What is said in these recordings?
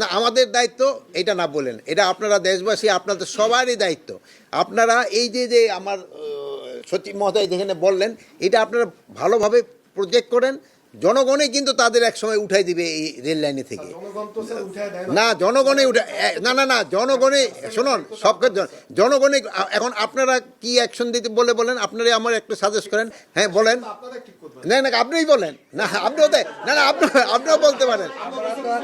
না, আমাদের দায়িত্ব এটা না বলেন। এটা আপনারা দেশবাসী, আপনাদের সবারই দায়িত্ব। আপনারা এই যে যে আমার সচিব মহোদয় যেখানে বললেন, এটা আপনারা ভালোভাবে প্রজেক্ট করেন। জনগণে কিন্তু তাদের এক সময় উঠাই দিবে এই রেল লাইনে থেকে। না। জনগণে উঠে না না না জনগণে শুনুন সব জনগণে এখন আপনারা কি অ্যাকশন দিতে বলে বলেন? আপনারা আমার একটু সাজেস্ট করেন। হ্যাঁ বলেন। না না আপনিই বলেন। না আপনিও দে- না না আপনি আপনিও বলতে পারেন।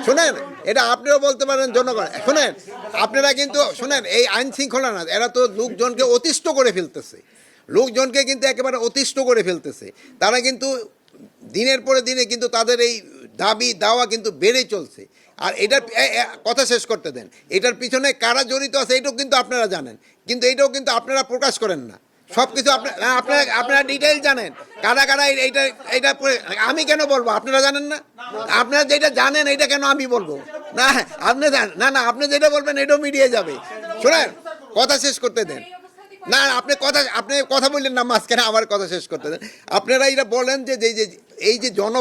শুনেন এটা আপনিও বলতে পারেন জনগণ। শুনেন আপনারা কিন্তু শুনেন এই আইন শৃঙ্খলা না এরা তো লোকজনকে অতিষ্ঠ করে ফেলতেছে। লোকজনকে কিন্তু একেবারে অতিষ্ঠ করে ফেলতেছে। তারা কিন্তু দিনের পরে দিনে কিন্তু তাদের এই দাবি, দাওয়া কিন্তু বেড়ে চলছে। আর এটার কথা শেষ করতে দেন। এটার পিছনে কারা জড়িত আছে এটাও কিন্তু আপনারা জানেন। কিন্তু এটাও কিন্তু আপনারা প্রকাশ করেন না। সব কিছু আপনার আপনারা আপনারা ডিটেল জানেন। কারা কারা এই- এইটা এইটা আমি কেন বলব? আপনারা জানেন না? আপনারা যেটা জানেন এটা কেন আমি বলব? না, আপনি না না, আপনি যেটা বলবেন, এটাও মিডিয়ে যাবে। শোনেন, কথা শেষ করতে দেন। না আপনি কথা আপনি কথা বললেন না মাঝখানে আমার কথা শেষ করতে দেন। আপনারা এটা বলেন যে যে- এই যে জন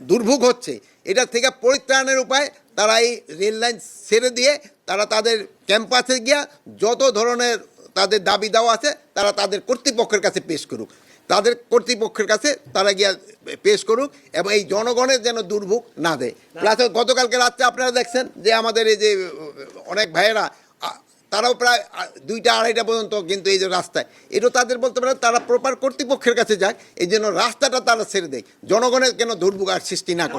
দুর্ভোগ হচ্ছে এটা থেকে পরিত্রাণের উপায় তারা এই রেল লাইন ছেড়ে দিয়ে তারা তাদের ক্যাম্পাসে গিয়া যত ধরনের তাদের দাবি দেওয়া আছে তারা তাদের কর্তৃপক্ষের কাছে পেশ করুক। তাদের কর্তৃপক্ষের কাছে তারা গিয়া পেশ করুক এবং এই জনগণের যেন দুর্ভোগ না দেয়। প্লাস গতকালকে রাত্রে আপনারা দেখছেন যে আমাদের এই যে অনেক ভাইয়েরা তারাও প্রায় দুইটা আড়াইটা পর্যন্ত কিন্তু এই যে রাস্তায়। এটা তাদের বলতে পারে তারা প্রপার কর্তৃপক্ষের কাছে যাক, এই জন্য রাস্তাটা তারা ছেড়ে দেয়। জনগণের কেন দুর্ভোগ আর সৃষ্টি না করে?